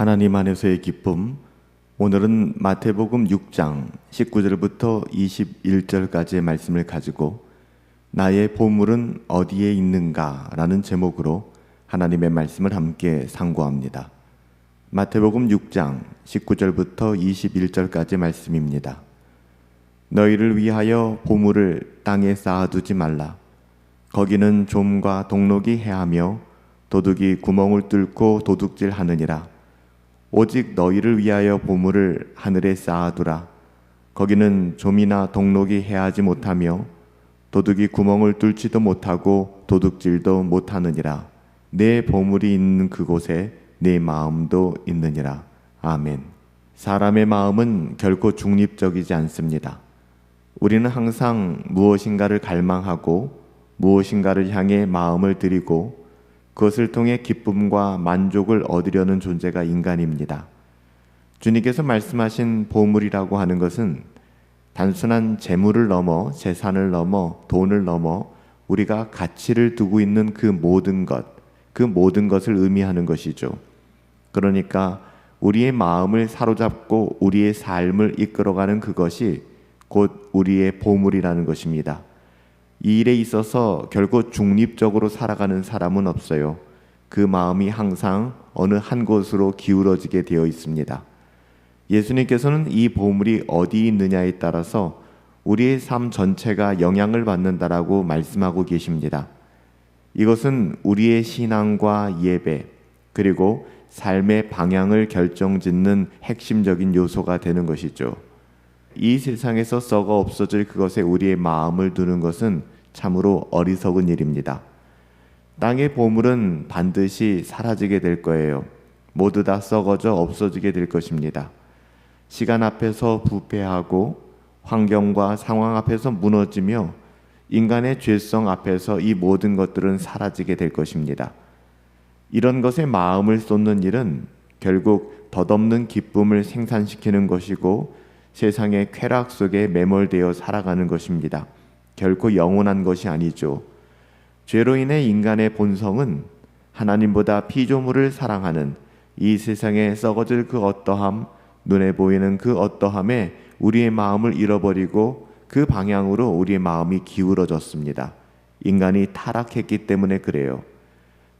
하나님 안에서의 기쁨. 오늘은 마태복음 6장 19절부터 21절까지의 말씀을 가지고 나의 보물은 어디에 있는가라는 제목으로 하나님의 말씀을 함께 상고합니다. 마태복음 6장 19절부터 21절까지 말씀입니다. 너희를 위하여 보물을 땅에 쌓아두지 말라. 거기는 좀과 동록이 해하며 도둑이 구멍을 뚫고 도둑질 하느니라. 오직 너희를 위하여 보물을 하늘에 쌓아두라. 거기는 좀이나 동록이 해하지 못하며 도둑이 구멍을 뚫지도 못하고 도둑질도 못하느니라. 내 보물이 있는 그곳에 내 마음도 있느니라. 아멘. 사람의 마음은 결코 중립적이지 않습니다. 우리는 항상 무엇인가를 갈망하고 무엇인가를 향해 마음을 들이고 그것을 통해 기쁨과 만족을 얻으려는 존재가 인간입니다. 주님께서 말씀하신 보물이라고 하는 것은 단순한 재물을 넘어 재산을 넘어 돈을 넘어 우리가 가치를 두고 있는 그 모든 것, 그 모든 것을 의미하는 것이죠. 그러니까 우리의 마음을 사로잡고 우리의 삶을 이끌어가는 그것이 곧 우리의 보물이라는 것입니다. 이 일에 있어서 결코 중립적으로 살아가는 사람은 없어요. 그 마음이 항상 어느 한 곳으로 기울어지게 되어 있습니다. 예수님께서는 이 보물이 어디 있느냐에 따라서 우리의 삶 전체가 영향을 받는다라고 말씀하고 계십니다. 이것은 우리의 신앙과 예배 그리고 삶의 방향을 결정짓는 핵심적인 요소가 되는 것이죠. 이 세상에서 썩어 없어질 그것에 우리의 마음을 두는 것은 참으로 어리석은 일입니다. 땅의 보물은 반드시 사라지게 될 거예요. 모두 다 썩어져 없어지게 될 것입니다. 시간 앞에서 부패하고 환경과 상황 앞에서 무너지며 인간의 죄성 앞에서 이 모든 것들은 사라지게 될 것입니다. 이런 것에 마음을 쏟는 일은 결국 덧없는 기쁨을 생산시키는 것이고 세상의 쾌락 속에 매몰되어 살아가는 것입니다. 결코 영원한 것이 아니죠. 죄로 인해 인간의 본성은 하나님보다 피조물을 사랑하는 이 세상에 썩어질 그 어떠함, 눈에 보이는 그 어떠함에 우리의 마음을 잃어버리고 그 방향으로 우리의 마음이 기울어졌습니다. 인간이 타락했기 때문에 그래요.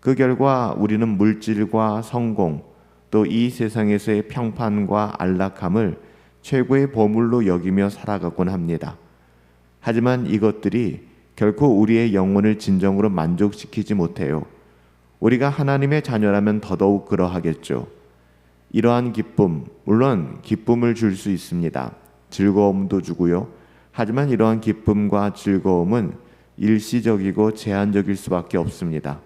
그 결과 우리는 물질과 성공, 또 이 세상에서의 평판과 안락함을 최고의 보물로 여기며 살아가곤 합니다. 하지만 이것들이 결코 우리의 영혼을 진정으로 만족시키지 못해요. 우리가 하나님의 자녀라면 더더욱 그러하겠죠. 이러한 기쁨, 물론 기쁨을 줄 수 있습니다. 즐거움도 주고요. 하지만 이러한 기쁨과 즐거움은 일시적이고 제한적일 수밖에 없습니다.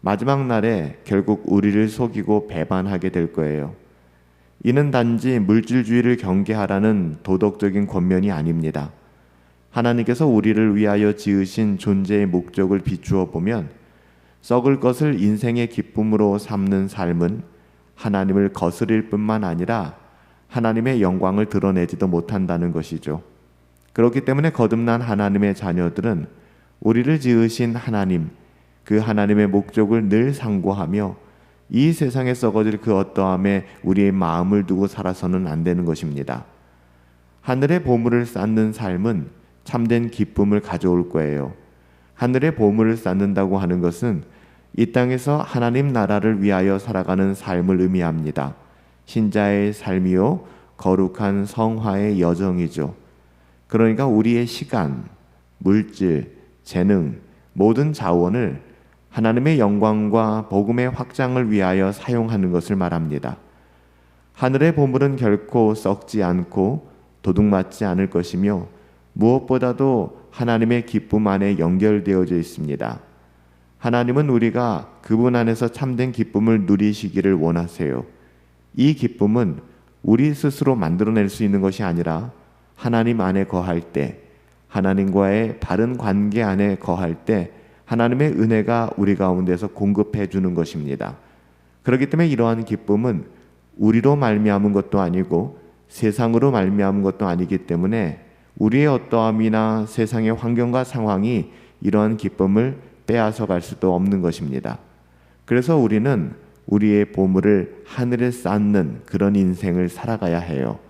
마지막 날에 결국 우리를 속이고 배반하게 될 거예요. 이는 단지 물질주의를 경계하라는 도덕적인 권면이 아닙니다. 하나님께서 우리를 위하여 지으신 존재의 목적을 비추어 보면 썩을 것을 인생의 기쁨으로 삼는 삶은 하나님을 거스릴 뿐만 아니라 하나님의 영광을 드러내지도 못한다는 것이죠. 그렇기 때문에 거듭난 하나님의 자녀들은 우리를 지으신 하나님, 그 하나님의 목적을 늘 상고하며 이 세상에 썩어질 그 어떠함에 우리의 마음을 두고 살아서는 안 되는 것입니다. 하늘의 보물을 쌓는 삶은 참된 기쁨을 가져올 거예요. 하늘의 보물을 쌓는다고 하는 것은 이 땅에서 하나님 나라를 위하여 살아가는 삶을 의미합니다. 신자의 삶이요 거룩한 성화의 여정이죠. 그러니까 우리의 시간, 물질, 재능, 모든 자원을 하나님의 영광과 복음의 확장을 위하여 사용하는 것을 말합니다. 하늘의 보물은 결코 썩지 않고 도둑맞지 않을 것이며 무엇보다도 하나님의 기쁨 안에 연결되어져 있습니다. 하나님은 우리가 그분 안에서 참된 기쁨을 누리시기를 원하세요. 이 기쁨은 우리 스스로 만들어낼 수 있는 것이 아니라 하나님 안에 거할 때, 하나님과의 바른 관계 안에 거할 때 하나님의 은혜가 우리 가운데서 공급해 주는 것입니다. 그렇기 때문에 이러한 기쁨은 우리로 말미암은 것도 아니고 세상으로 말미암은 것도 아니기 때문에 우리의 어떠함이나 세상의 환경과 상황이 이러한 기쁨을 빼앗아 갈 수도 없는 것입니다. 그래서 우리는 우리의 보물을 하늘에 쌓는 그런 인생을 살아가야 해요.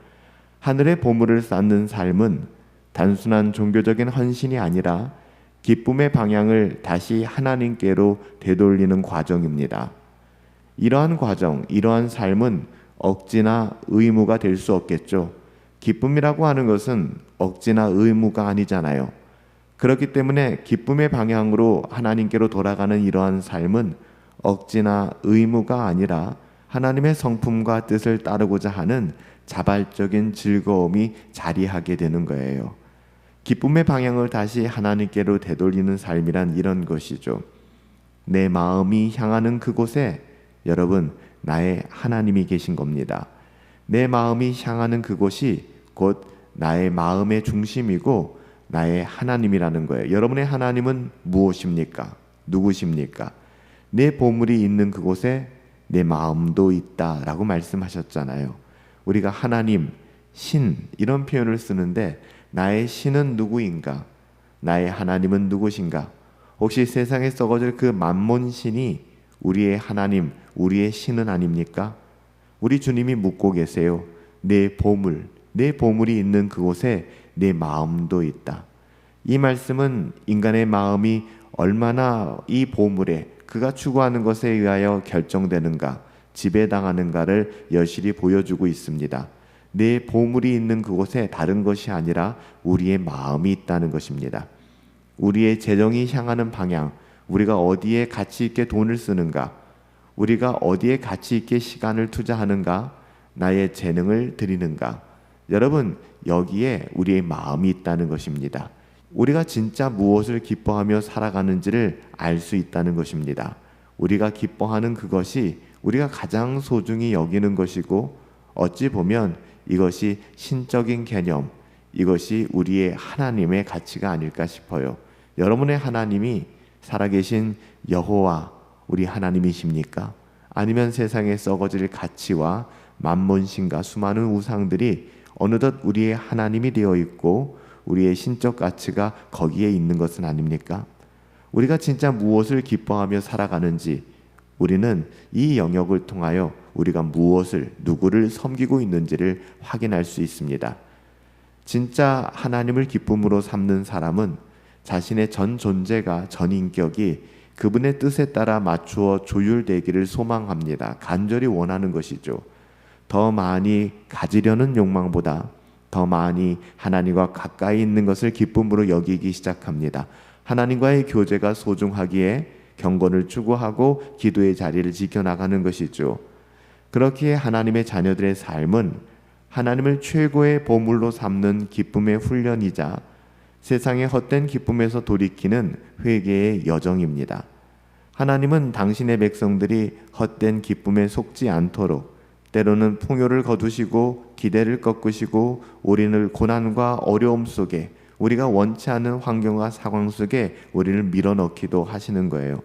하늘의 보물을 쌓는 삶은 단순한 종교적인 헌신이 아니라 기쁨의 방향을 다시 하나님께로 되돌리는 과정입니다. 이러한 과정, 이러한 삶은 억지나 의무가 될 수 없겠죠. 기쁨이라고 하는 것은 억지나 의무가 아니잖아요. 그렇기 때문에 기쁨의 방향으로 하나님께로 돌아가는 이러한 삶은 억지나 의무가 아니라 하나님의 성품과 뜻을 따르고자 하는 자발적인 즐거움이 자리하게 되는 거예요. 기쁨의 방향을 다시 하나님께로 되돌리는 삶이란 이런 것이죠. 내 마음이 향하는 그곳에 여러분 나의 하나님이 계신 겁니다. 내 마음이 향하는 그곳이 곧 나의 마음의 중심이고 나의 하나님이라는 거예요. 여러분의 하나님은 무엇입니까? 누구십니까? 내 보물이 있는 그곳에 내 마음도 있다라고 말씀하셨잖아요. 우리가 하나님, 신 이런 표현을 쓰는데 나의 신은 누구인가? 나의 하나님은 누구신가? 혹시 세상에 썩어질 그 만몬 신이 우리의 하나님, 우리의 신은 아닙니까? 우리 주님이 묻고 계세요. 내 보물, 내 보물이 있는 그곳에 내 마음도 있다. 이 말씀은 인간의 마음이 얼마나 이 보물에 그가 추구하는 것에 의하여 결정되는가, 지배당하는가를 여실히 보여주고 있습니다. 내 보물이 있는 그곳에 다른 것이 아니라 우리의 마음이 있다는 것입니다. 우리의 재정이 향하는 방향, 우리가 어디에 가치 있게 돈을 쓰는가, 우리가 어디에 가치 있게 시간을 투자하는가, 나의 재능을 드리는가. 여러분, 여기에 우리의 마음이 있다는 것입니다. 우리가 진짜 무엇을 기뻐하며 살아가는지를 알 수 있다는 것입니다. 우리가 기뻐하는 그것이 우리가 가장 소중히 여기는 것이고 어찌 보면 이것이 신적인 개념, 이것이 우리의 하나님의 가치가 아닐까 싶어요. 여러분의 하나님이 살아계신 여호와 우리 하나님이십니까? 아니면 세상에 썩어질 가치와 만몬신과 수많은 우상들이 어느덧 우리의 하나님이 되어 있고 우리의 신적 가치가 거기에 있는 것은 아닙니까? 우리가 진짜 무엇을 기뻐하며 살아가는지 우리는 이 영역을 통하여 우리가 무엇을 누구를 섬기고 있는지를 확인할 수 있습니다. 진짜 하나님을 기쁨으로 삼는 사람은 자신의 전 존재가 전 인격이 그분의 뜻에 따라 맞추어 조율되기를 소망합니다. 간절히 원하는 것이죠. 더 많이 가지려는 욕망보다 더 많이 하나님과 가까이 있는 것을 기쁨으로 여기기 시작합니다. 하나님과의 교제가 소중하기에 경건을 추구하고 기도의 자리를 지켜나가는 것이죠. 그렇기에 하나님의 자녀들의 삶은 하나님을 최고의 보물로 삼는 기쁨의 훈련이자 세상의 헛된 기쁨에서 돌이키는 회개의 여정입니다. 하나님은 당신의 백성들이 헛된 기쁨에 속지 않도록 때로는 풍요를 거두시고 기대를 꺾으시고 우리를 고난과 어려움 속에 우리가 원치 않는 환경과 상황 속에 우리를 밀어넣기도 하시는 거예요.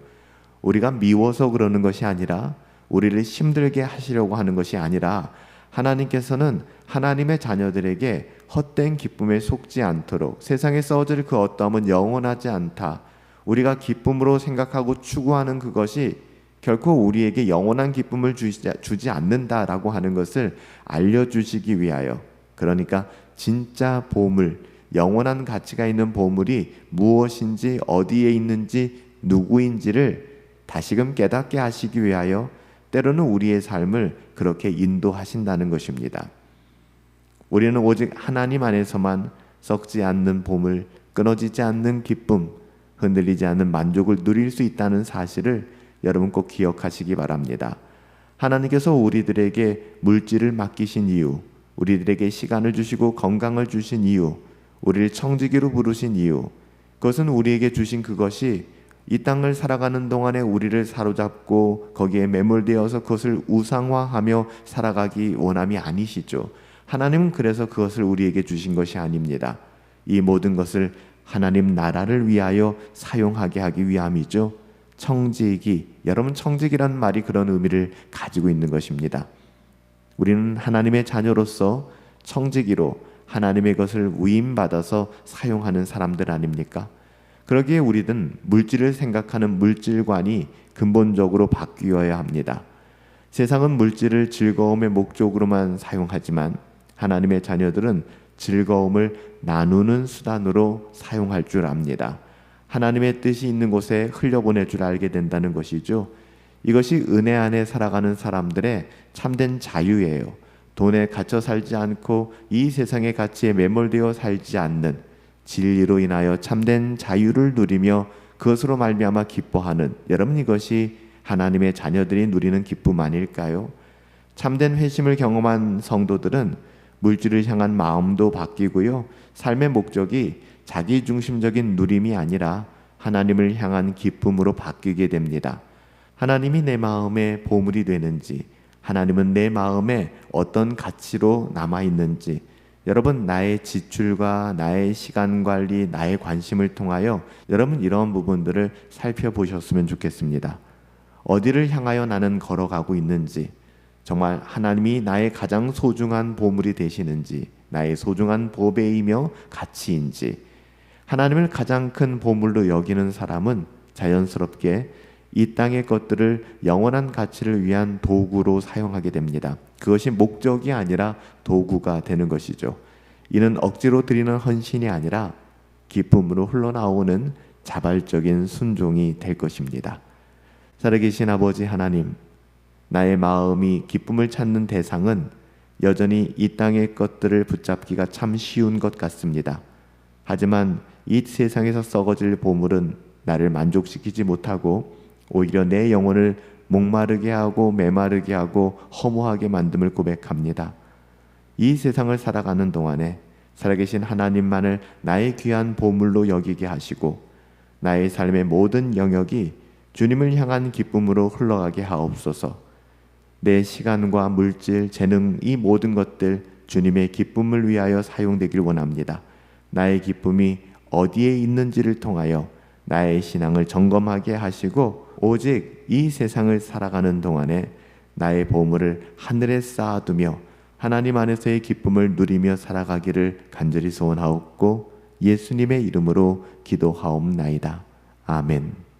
우리가 미워서 그러는 것이 아니라 우리를 힘들게 하시려고 하는 것이 아니라 하나님께서는 하나님의 자녀들에게 헛된 기쁨에 속지 않도록 세상에 써질 그 어떠함은 영원하지 않다. 우리가 기쁨으로 생각하고 추구하는 그것이 결코 우리에게 영원한 기쁨을 주지, 주지 않는다라고 하는 것을 알려주시기 위하여 그러니까 진짜 보물, 영원한 가치가 있는 보물이 무엇인지 어디에 있는지 누구인지를 다시금 깨닫게 하시기 위하여 때로는 우리의 삶을 그렇게 인도하신다는 것입니다. 우리는 오직 하나님 안에서만 썩지 않는 보물, 끊어지지 않는 기쁨, 흔들리지 않는 만족을 누릴 수 있다는 사실을 여러분 꼭 기억하시기 바랍니다. 하나님께서 우리들에게 물질을 맡기신 이유, 우리들에게 시간을 주시고 건강을 주신 이유, 우리를 청지기로 부르신 이유, 그것은 우리에게 주신 그것이 이 땅을 살아가는 동안에 우리를 사로잡고 거기에 매몰되어서 그것을 우상화하며 살아가기 원함이 아니시죠. 하나님은 그래서 그것을 우리에게 주신 것이 아닙니다. 이 모든 것을 하나님 나라를 위하여 사용하게 하기 위함이죠. 청지기, 여러분 청지기라는 말이 그런 의미를 가지고 있는 것입니다. 우리는 하나님의 자녀로서 청지기로 하나님의 것을 위임받아서 사용하는 사람들 아닙니까? 그러기에 우리는 물질을 생각하는 물질관이 근본적으로 바뀌어야 합니다. 세상은 물질을 즐거움의 목적으로만 사용하지만 하나님의 자녀들은 즐거움을 나누는 수단으로 사용할 줄 압니다. 하나님의 뜻이 있는 곳에 흘려보낼 줄 알게 된다는 것이죠. 이것이 은혜 안에 살아가는 사람들의 참된 자유예요. 돈에 갇혀 살지 않고 이 세상의 가치에 매몰되어 살지 않는 진리로 인하여 참된 자유를 누리며 그것으로 말미암아 기뻐하는 여러분 이것이 하나님의 자녀들이 누리는 기쁨 아닐까요? 참된 회심을 경험한 성도들은 물질을 향한 마음도 바뀌고요. 삶의 목적이 자기 중심적인 누림이 아니라 하나님을 향한 기쁨으로 바뀌게 됩니다. 하나님이 내 마음에 보물이 되는지, 하나님은 내 마음에 어떤 가치로 남아 있는지, 여러분 나의 지출과 나의 시간 관리, 나의 관심을 통하여 여러분 이런 부분들을 살펴보셨으면 좋겠습니다. 어디를 향하여 나는 걸어가고 있는지, 정말 하나님이 나의 가장 소중한 보물이 되시는지, 나의 소중한 보배이며 가치인지, 하나님을 가장 큰 보물로 여기는 사람은 자연스럽게 이 땅의 것들을 영원한 가치를 위한 도구로 사용하게 됩니다. 그것이 목적이 아니라 도구가 되는 것이죠. 이는 억지로 드리는 헌신이 아니라 기쁨으로 흘러나오는 자발적인 순종이 될 것입니다. 살아계신 아버지 하나님, 나의 마음이 기쁨을 찾는 대상은 여전히 이 땅의 것들을 붙잡기가 참 쉬운 것 같습니다. 하지만 이 세상에서 썩어질 보물은 나를 만족시키지 못하고 오히려 내 영혼을 목마르게 하고 메마르게 하고 허무하게 만듦을 고백합니다. 이 세상을 살아가는 동안에 살아계신 하나님만을 나의 귀한 보물로 여기게 하시고 나의 삶의 모든 영역이 주님을 향한 기쁨으로 흘러가게 하옵소서. 내 시간과 물질, 재능 이 모든 것들 주님의 기쁨을 위하여 사용되길 원합니다. 나의 기쁨이 어디에 있는지를 통하여 나의 신앙을 점검하게 하시고 오직 이 세상을 살아가는 동안에 나의 보물을 하늘에 쌓아두며 하나님 안에서의 기쁨을 누리며 살아가기를 간절히 소원하옵고 예수님의 이름으로 기도하옵나이다. 아멘.